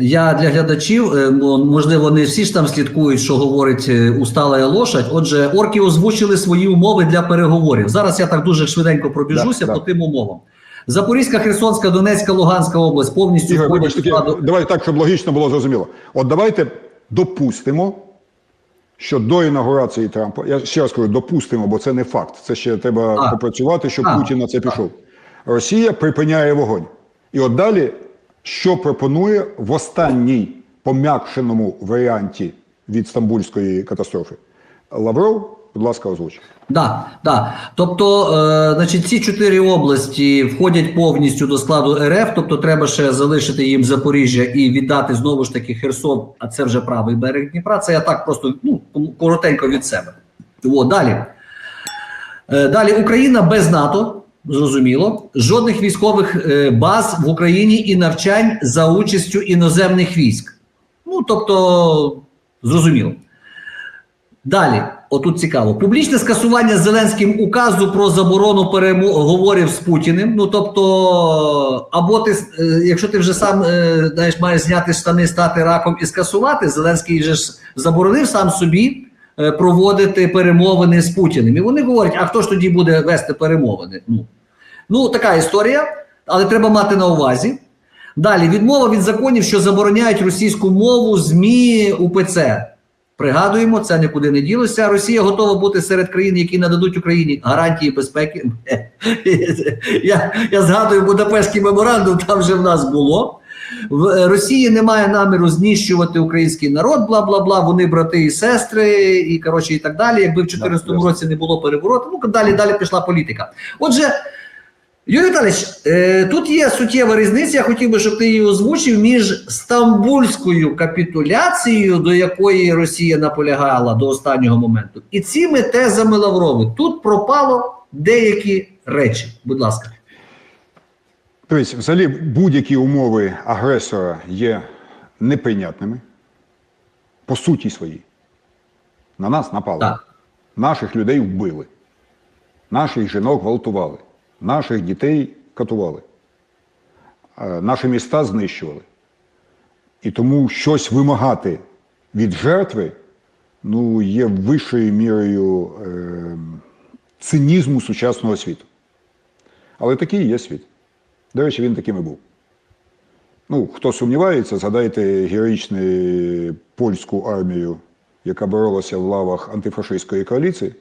Я для глядачів, е, можливо, не всі ж там слідкують, що говорить е, устала лошадь. Отже, орки озвучили свої умови для переговорів. Зараз я так дуже швиденько пробіжуся Да, по да. тим умовам. Запорізька, Херсонська, Донецька, Луганська область повністю Ігор, входять до складу. давай так, щоб логічно було зрозуміло. От давайте допустимо, що до інаугурації Трампа, я ще раз кажу, допустимо, бо це не факт. Це ще треба А. попрацювати, щоб А. Путін на це пішов. Росія припиняє вогонь. І от далі, що пропонує в останній пом'якшеному варіанті від стамбульської катастрофи? Лавров, будь ласка, озвуч. Да, да. Тобто, е, значить, ці чотири області входять повністю до складу РФ, тобто треба ще залишити їм Запоріжжя і віддати знову ж таки Херсон, а це вже правий берег Дніпра. Це я так просто ну, коротенько від себе. О, далі. Е, далі Україна без НАТО, зрозуміло, жодних військових е, баз в Україні і навчань за участю іноземних військ. Ну, тобто, зрозуміло. Далі, отут цікаво, публічне скасування Зеленським указу про заборону переговорів з Путіним. Ну тобто, або ти, е, якщо ти вже сам е, знаєш, маєш зняти штани, стати раком і скасувати, Зеленський же ж заборонив сам собі проводити перемовини з Путіним. І вони говорять: а хто ж тоді буде вести перемовини? Ну, ну така історія, але треба мати на увазі. Далі відмова від законів, що забороняють російську мову, ЗМІ, УПЦ. Пригадуємо, це нікуди не ділося. Росія готова бути серед країн, які нададуть Україні гарантії безпеки. Я, я згадую Будапештський меморандум, там вже в нас було. В е, Росії немає наміру знищувати український народ, бла бла бла. Вони брати і сестри, і коротше, і так далі. Якби в 2014 ясно. році не було перевороту, ну далі далі пішла політика. Отже, Юрій Віталійович, е, тут є суттєва різниця. Я хотів би, щоб ти її озвучив між стамбульською капітуляцією, до якої Росія наполягала до останнього моменту, і цими тезами Лаврови. Тут пропало деякі речі. Будь ласка. Тобто, взагалі, будь-які умови агресора є неприйнятними по суті своїй. На нас напали. Так. Наших людей вбили, наших жінок гвалтували, наших дітей катували, е, наші міста знищували. І тому щось вимагати від жертви ну, є вищою мірою е, цинізму сучасного світу. Але такий є світ. До речі, він таким і був. Ну, хто сумнівається, згадайте героїчну польську армію, яка боролася в лавах антифашистської коаліції.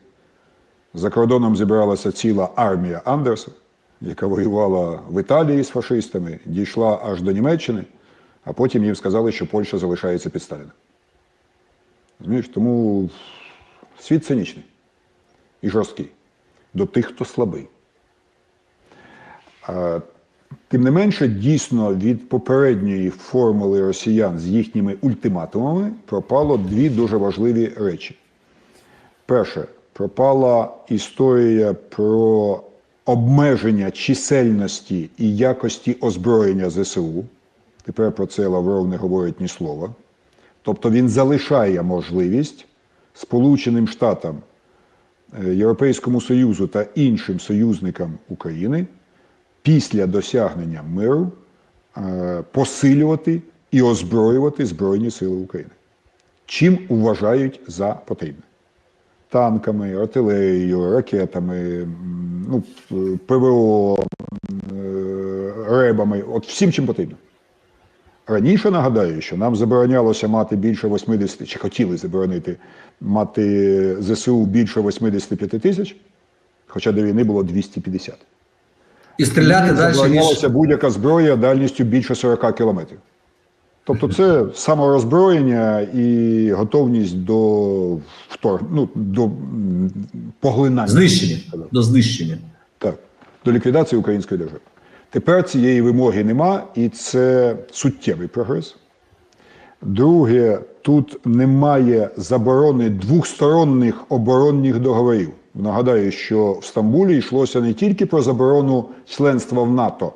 За кордоном зібралася ціла армія Андерса, яка воювала в Італії з фашистами, дійшла аж до Німеччини, а потім їм сказали, що Польща залишається під Сталіна. Розумієш? Тому світ цинічний і жорсткий до тих, хто слабий. Тим не менше, дійсно від попередньої формули росіян з їхніми ультиматумами пропало дві дуже важливі речі. Перше, пропала історія про обмеження чисельності і якості озброєння ЗСУ. Тепер про це Лавров не говорить ні слова. Тобто він залишає можливість Сполученим Штатам, е, Європейському Союзу та іншим союзникам України після досягнення миру е, посилювати і озброювати Збройні Сили України. Чим вважають за потрібне? Танками, артилерією, ракетами, ну, ПВО, е, ребами, от всім чим потрібно. Раніше нагадаю, що нам заборонялося мати більше 80, чи хотіли заборонити мати ЗСУ більше 85 тисяч, хоча до війни було 250. І стріляти далі ніж Заборонялася будь-яка зброя дальністю більше 40 кілометрів. Тобто це самороззброєння і готовність до втор... ну, до поглинання. знищення до знищення. Так, до ліквідації української держави. Тепер цієї вимоги нема, і це суттєвий прогрес. Друге, тут немає заборони двохсторонніх оборонних договорів. Нагадаю, що в Стамбулі йшлося не тільки про заборону членства в НАТО,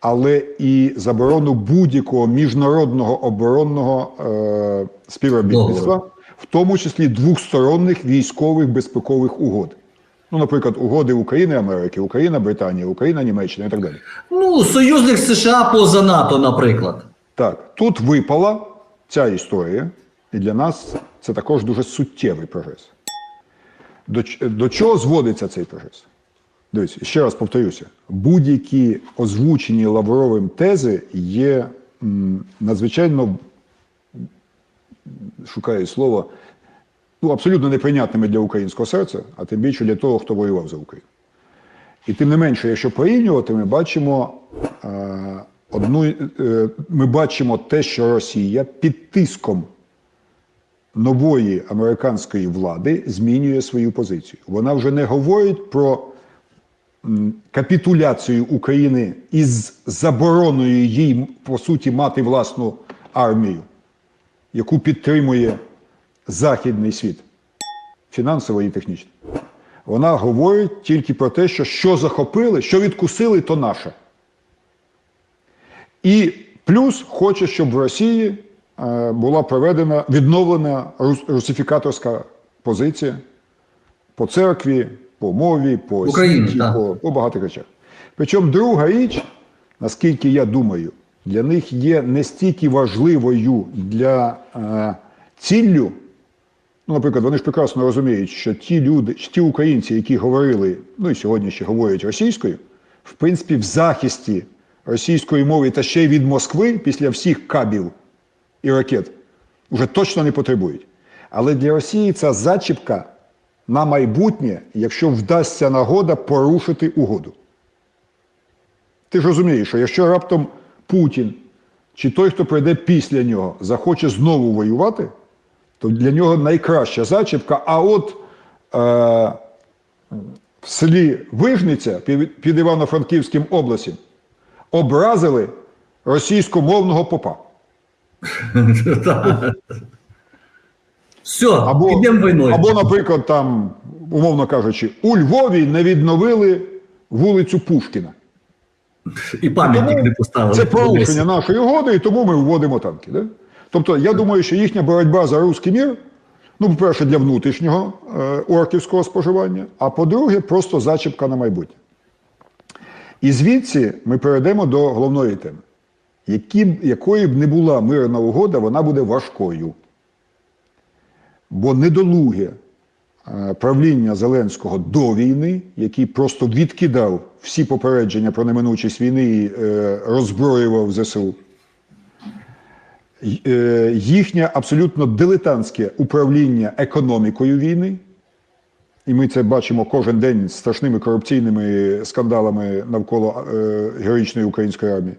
але і заборону будь-якого міжнародного оборонного е, співробітництва, Договору. в тому числі двохсторонних військових безпекових угод. Ну, наприклад, угоди України, Америки, Україна, Британія, Україна, Німеччина і так далі. Ну, союзник США поза НАТО, наприклад. Так, тут випала ця історія, і для нас це також дуже суттєвий прогрес. До, до чого зводиться цей прогрес? Дивіться, ще раз повторюся: будь-які озвучені Лавровим тези є м, надзвичайно шукаю слово, ну, абсолютно неприйнятними для українського серця, а тим більше для того, хто воював за Україну. І тим не менше, якщо порівнювати, ми бачимо е, одну, е, ми бачимо те, що Росія під тиском нової американської влади змінює свою позицію. Вона вже не говорить про капітуляцію України із забороною їй, по суті, мати власну армію, яку підтримує Західний світ, фінансово і технічно. Вона говорить тільки про те, що що захопили, що відкусили, то наше. І плюс хоче, щоб в Росії була проведена відновлена русифікаторська позиція по церкві, по мові, по Україні, по, по багатих речах. Причому друга річ, наскільки я думаю, для них є не стільки важливою для е, ціллю. Ну, наприклад, вони ж прекрасно розуміють, що ті люди, ті українці, які говорили, ну і сьогодні ще говорять російською, в принципі, в захисті російської мови та ще й від Москви після всіх кабів і ракет вже точно не потребують. Але для Росії ця зачіпка на майбутнє, якщо вдасться нагода порушити угоду. Ти ж розумієш, що якщо раптом Путін чи той, хто прийде після нього, захоче знову воювати, то для нього найкраща зачіпка. А от е, в селі Вижниця під, Івано-Франківським областям образили російськомовного попа. Все, Або, підемо війною. або, наприклад, там, умовно кажучи, у Львові не відновили вулицю Пушкіна. І пам'ятник не поставили. Це порушення нашої угоди, і тому ми вводимо танки. Да? Тобто, я думаю, що їхня боротьба за русський мір, ну, по-перше, для внутрішнього е, орківського споживання, а по-друге, просто зачіпка на майбутнє. І звідси ми перейдемо до головної теми. Які, б- якою б не була мирна угода, вона буде важкою. Бо недолуге е, правління Зеленського до війни, який просто відкидав всі попередження про неминучість війни і е, роззброював ЗСУ. Е, Їхнє абсолютно дилетантське управління економікою війни, і ми це бачимо кожен день страшними корупційними скандалами навколо героїчної української армії,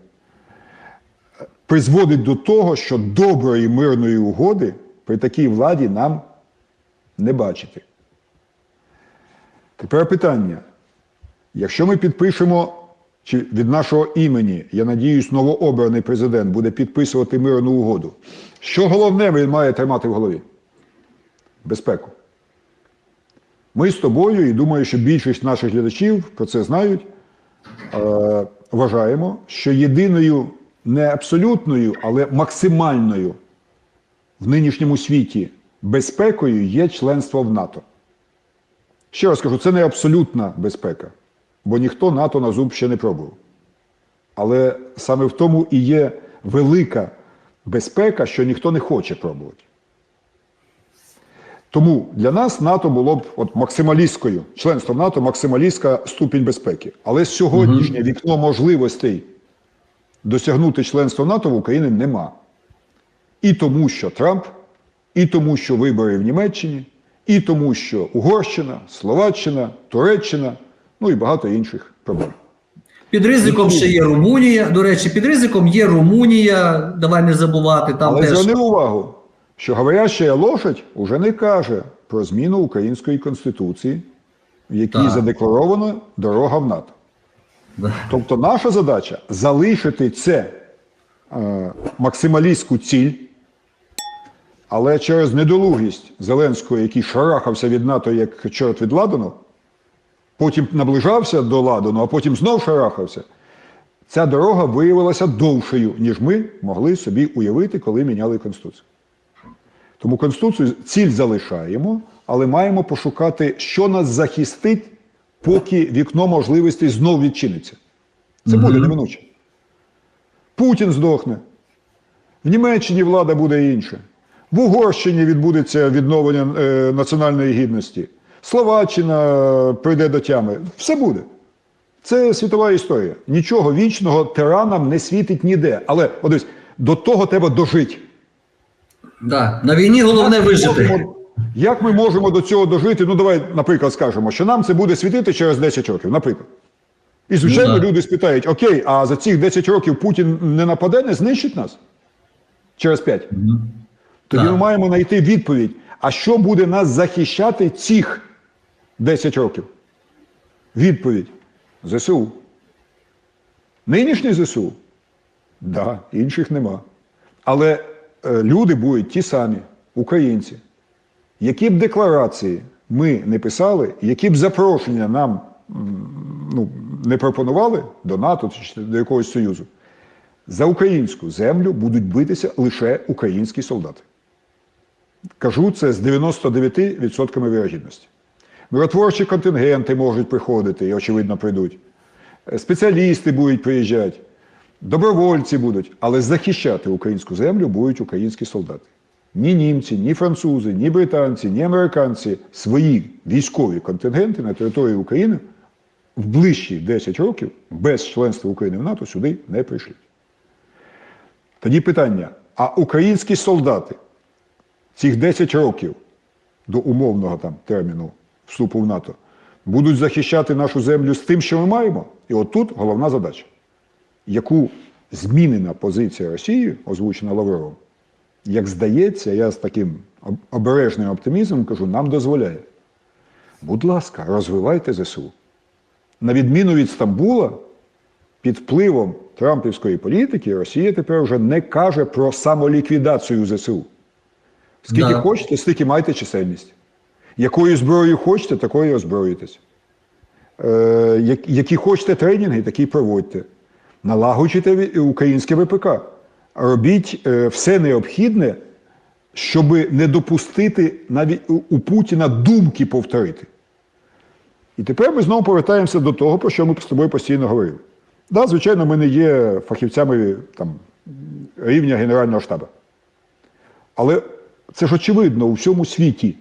призводить до того, що доброї мирної угоди при такій владі нам не бачити. Тепер питання. Якщо ми підпишемо, чи від нашого імені, я надіюсь, новообраний президент буде підписувати мирну угоду, що головне він має тримати в голові? Безпеку. Ми з тобою, і думаю, що більшість наших глядачів про це знають, е, вважаємо, що єдиною не абсолютною, але максимальною в нинішньому світі безпекою є членство в НАТО. Ще раз кажу, це не абсолютна безпека, бо ніхто НАТО на зуб ще не пробував. Але саме в тому і є велика безпека, що ніхто не хоче пробувати. Тому для нас НАТО було б от максималісткою, членство в НАТО максималістська ступінь безпеки. Але сьогоднішнє вікно можливостей досягнути членства НАТО в Україні нема. І тому, що Трамп, і тому, що вибори в Німеччині, і тому, що Угорщина, Словаччина, Туреччина, ну і багато інших проблем. Під ризиком ще є Румунія. До речі, під ризиком є Румунія. Давай не забувати. Там Але теж зверни увагу, що говоряща лошадь уже не каже про зміну української конституції, в якій Так. задекларована дорога в НАТО. Тобто наша задача залишити це е, максималістську ціль, але через недолугість Зеленського, який шарахався від НАТО як чорт від Ладану, потім наближався до Ладану, а потім знов шарахався. Ця дорога виявилася довшою, ніж ми могли собі уявити, коли міняли Конституцію. Тому Конституцію ціль залишаємо, але маємо пошукати, що нас захистить, поки вікно можливостей знов відчиниться. Це буде неминуче. Путін здохне. В Німеччині влада буде інша. В Угорщині відбудеться відновлення е, національної гідності. Словаччина прийде до тями. Все буде. Це світова історія. Нічого вічного тиранам не світить ніде. Але от дивись, до того треба дожити. Да. На війні головне вижити. Як ми можемо до цього дожити? Ну, давай, наприклад, скажемо, що нам це буде світити через 10 років, наприклад. І, звичайно, Ну, люди спитають: Окей, а за цих 10 років Путін не нападе, не знищить нас? Через 5. Тоді ми маємо знайти відповідь: а що буде нас захищати цих 10 років? Відповідь: ЗСУ. Нинішній ЗСУ? Да, інших нема. Але е, люди будуть ті самі, українці. Які б декларації ми не писали, які б запрошення нам ну, не пропонували до НАТО чи до якогось союзу, за українську землю будуть битися лише українські солдати. Кажу це з 99% вірогідності. Миротворчі контингенти можуть приходити і, очевидно, прийдуть. Спеціалісти будуть приїжджати, добровольці будуть, але захищати українську землю будуть українські солдати. Ні німці, ні французи, ні британці, ні американці свої військові контингенти на території України в ближчі 10 років без членства України в НАТО сюди не прийшли. Тоді питання: а українські солдати цих 10 років до умовного там терміну вступу в НАТО будуть захищати нашу землю з тим, що ми маємо? І от тут головна задача, яку змінена позиція Росії, озвучена Лавровим, як здається, я з таким обережним оптимізмом кажу, нам дозволяє. Будь ласка, розвивайте ЗСУ. На відміну від Стамбула, під впливом трампівської політики Росія тепер вже не каже про самоліквідацію ЗСУ. Скільки Да. хочете, стільки майте чисельність. Якою зброєю хочете, такою озброїтесь. Е, які хочете тренінги, такі проводьте. Налагоджуйте українське ВПК. Робіть е, все необхідне, щоб не допустити навіть у, Путіна думки повторити. І тепер ми знову повертаємося до того, про що ми з тобою постійно говорили. Да, звичайно, ми не є фахівцями там, рівня Генерального штабу. Але це ж очевидно у всьому світі,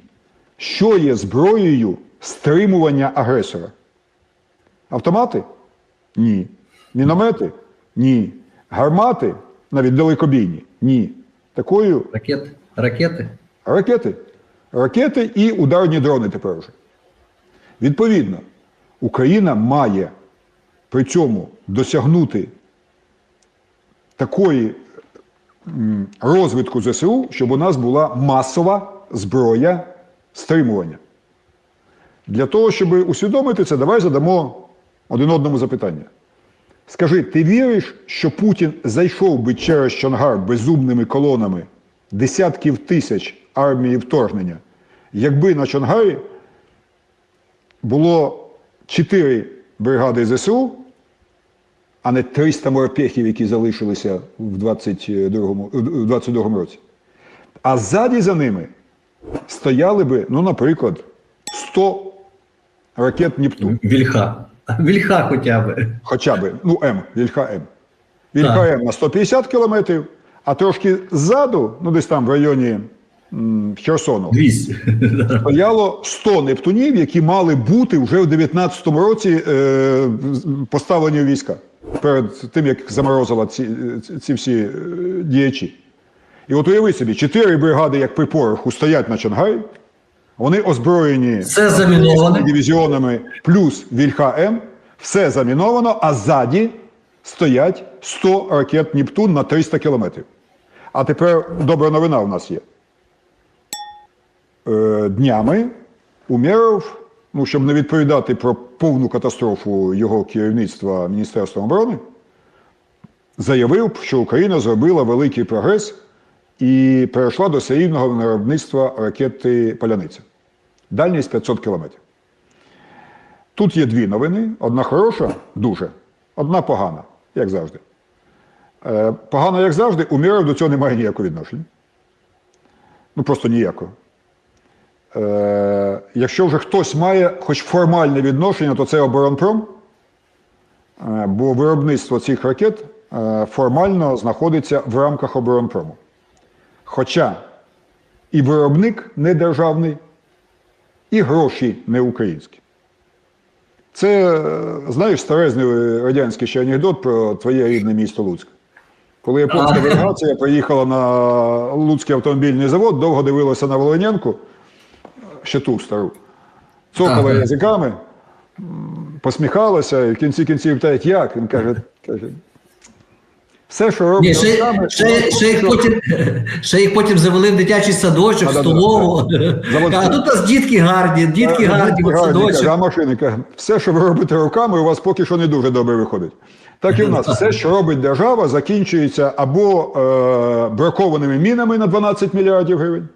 що є зброєю стримування агресора. Автомати? Ні. Міномети? Ні. Гармати, навіть далекобійні? Ні. Такою Ракети. Ракети. ракети. Ракети і ударні дрони тепер вже. Відповідно, Україна має при цьому досягнути такої розвитку ЗСУ, щоб у нас була масова зброя стримування. Для того, щоб усвідомити це, давай задамо один одному запитання. Скажи, ти віриш, що Путін зайшов би через Чонгар безумними колонами десятків тисяч армії вторгнення, якби на Чонгарі було 4 бригади ЗСУ, а не 300 морпехів, які залишилися в 22-му в 22-му році. А ззаді за ними стояли би, ну, наприклад, 100 ракет Нептун. Вільха. Вільха хоча б. Хоча б, ну, М, Вільха М. Вільха М на 150 кілометрів, а трошки ззаду, ну десь там в районі м, Херсону, 200. стояло 100 нептунів, які мали бути вже в 19-му році е, поставлені у війська перед тим, як заморозила ці, ці- всі е, діячі. І от уяви собі, чотири бригади, як при пороху, стоять на Чангарі, вони озброєні Все заміноване. дивізіонами плюс Вільха М, все заміновано, а ззаді стоять 100 ракет Нептун на 300 кілометрів. А тепер добра новина в нас є. Е, днями Умєров, ну, щоб не відповідати про повну катастрофу його керівництва Міністерством оборони, заявив, що Україна зробила великий прогрес і перейшла до серійного виробництва ракети Паляниця. Дальність 500 кілометрів. Тут є дві новини: одна хороша, дуже, одна погана, як завжди. Е, погано, як завжди, Умєров до цього не має ніякого відношення. Ну просто ніякого. Е, якщо вже хтось має хоч формальне відношення, то це оборонпром, Е, бо виробництво цих ракет е, формально знаходиться в рамках оборонпрому. Хоча і виробник не державний, і гроші не українські. Це, е, знаєш, старезний радянський ще анекдот про твоє рідне місто Луцьк. Коли японська делегація приїхала на Луцький автомобільний завод, довго дивилася на Волоненку, ще ту стару, цокала язиками, посміхалася, і в кінці кінців питають, як? Він каже, каже все, що робить ще, ще, ще, їх потім, ще їх потім завели в дитячий садочок, в столову. А тут у нас дітки гарні, дітки гарні, дітки гарні, каже, а машинка, все, що ви робите руками, у вас поки що не дуже добре виходить. Так і в нас все, що робить держава, закінчується або е, бракованими мінами на 12 мільярдів гривень,